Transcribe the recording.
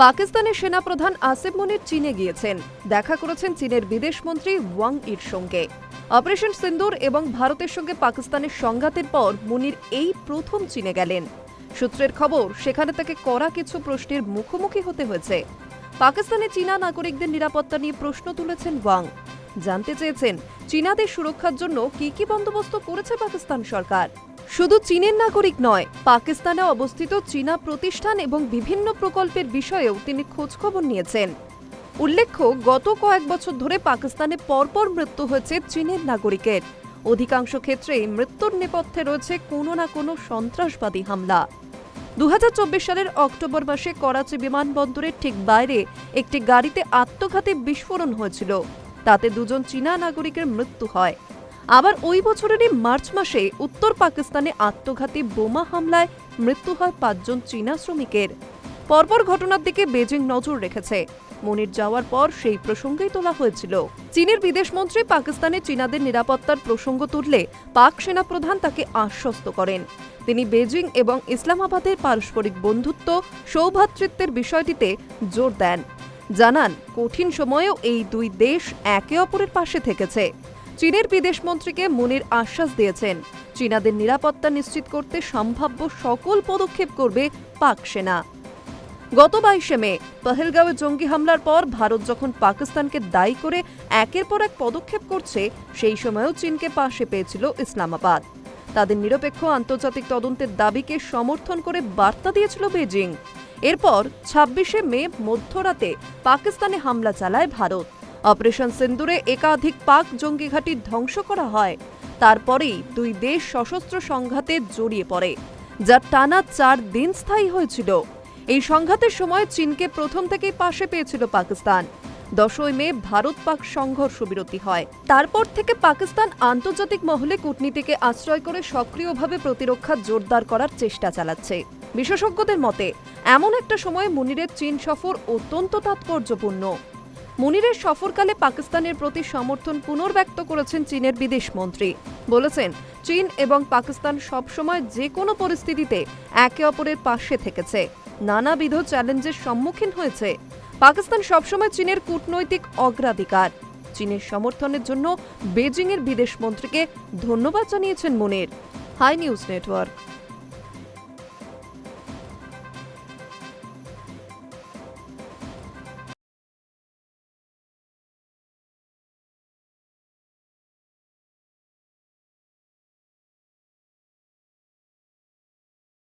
পাকিস্তানের সেনাপ্রধান আসিফ মনির চীনে গিয়েছেন। দেখা করেছেন চীনের বিদেশমন্ত্রী ওয়াং ইর সঙ্গে অপারেশন সিন্দুর এবং ভারতের সঙ্গে পাকিস্তানের সংঘাতের পর মুনির এই প্রথম চীনে গেলেন। সূত্রের খবর, সেখানে তাকে কড়া কিছু প্রশ্নের মুখোমুখি হতে হয়েছে। পাকিস্তানে চীনা নাগরিকদের নিরাপত্তা নিয়ে প্রশ্ন তুলেছেন ওয়াং। জানতে চেয়েছেন, চীনাদের সুরক্ষার জন্য কি কি বন্দোবস্ত করেছে পাকিস্তান সরকার। শুধু চীনের নাগরিক নয়, পাকিস্তানে অবস্থিত চীনা প্রতিষ্ঠান এবং বিভিন্ন প্রকল্পের বিষয়েও তিনি খোঁজখবর নিয়েছেন। উল্লেখ্য, গত কয়েক বছর ধরে পাকিস্তানে পরপর মৃত্যু হয়েছে চীনের নাগরিকের। অধিকাংশ ক্ষেত্রেই মৃত্যুর নেপথ্যে রয়েছে কোনো না কোনো সন্ত্রাসবাদী হামলা। দু হাজার চব্বিশ সালের অক্টোবর মাসে করাচি বিমানবন্দরের ঠিক বাইরে একটি গাড়িতে আত্মঘাতী বিস্ফোরণ হয়েছিল। তাতে দুজন চীনা নাগরিকের মৃত্যু হয়। আবার ওই বছরেরই মার্চ মাসে উত্তর পাকিস্তানে আত্মঘাতী বোমা হামলায় মৃত্যু হয় পাঁচজন চীনা শ্রমিকের। পরপর ঘটনার দিকে বেজিং নজর রেখেছে। মনির যাওয়ার পর সেই প্রসঙ্গেই তোলা হয়েছিল। চীনের বিদেশমন্ত্রী পাকিস্তানে চীনাদের নিরাপত্তার প্রসঙ্গ তুললে পাক সেনাপ্রধান তাকে আশ্বস্ত করেন। তিনি বেজিং এবং ইসলামাবাদের পারস্পরিক বন্ধুত্ব সৌভ্রাতৃত্বের বিষয়টিতে জোর দেন। জানান, কঠিন সময়েও এই দুই দেশ একে অপরের পাশে থেকেছে। চীনের বিদেশমন্ত্রীকে মুনির আশ্বাস দিয়েছেন। চীনাদের নিরাপত্তা নিশ্চিত করতে সম্ভাব্য সকল পদক্ষেপ করবে পাক সেনা। গত বাইশে মে, পহেলগাঁওয়ে জঙ্গি হামলার পর ভারত যখন পাকিস্তানকে দায়ী করে একের পর এক পদক্ষেপ করছে, সেই সময়েও চীনকে পাশে পেয়েছিল ইসলামাবাদ। তাদের নিরপেক্ষ আন্তর্জাতিক তদন্তের দাবিকে সমর্থন করে বার্তা দিয়েছিল বেজিং এরপর ছাব্বিশে মে মধ্যরাতে পাকিস্তানে হামলা চালায় ভারত। অপারেশন সিন্দুরে একাধিক পাক জঙ্গি ঘাঁটি ধ্বংস করা হয়। তারপরেই দুই দেশ সশস্ত্র সংঘাতে জড়িয়ে পড়ে, যা টানা চার দিন স্থায়ী হয়েছিল। এই সংঘাতের সময় চীনকে প্রথম থেকেই পাশে পেয়েছিল পাকিস্তান। দশই মে ভারত পাক সংঘর্ষ বিরতি হয়। তারপর থেকে পাকিস্তান আন্তর্জাতিক মহলে কূটনীতিকে আশ্রয় করে সক্রিয়ভাবে প্রতিরক্ষা জোরদার করার চেষ্টা চালাচ্ছে। বিশেষজ্ঞদের মতে, এমন একটা সময়ে মুনিরের চীন সফর অত্যন্ত তাৎপর্যপূর্ণ। মুনিরের সফরকালে পাকিস্তানের প্রতি সমর্থন পুনর্ব্যক্ত করেছেন চীনের বিদেশমন্ত্রী বলেছেন, চীন এবং পাকিস্তান সবসময় যে কোনো পরিস্থিতিতে একে অপরের পাশে থেকেছে। নানাবিধ চ্যালেঞ্জের সম্মুখীন হয়েছে। পাকিস্তান সবসময় চীনের কূটনৈতিক অগ্রাধিকার। চীনের সমর্থনের জন্য বেজিংয়ের বিদেশমন্ত্রীকে ধন্যবাদ জানিয়েছেন মুনির। High news network.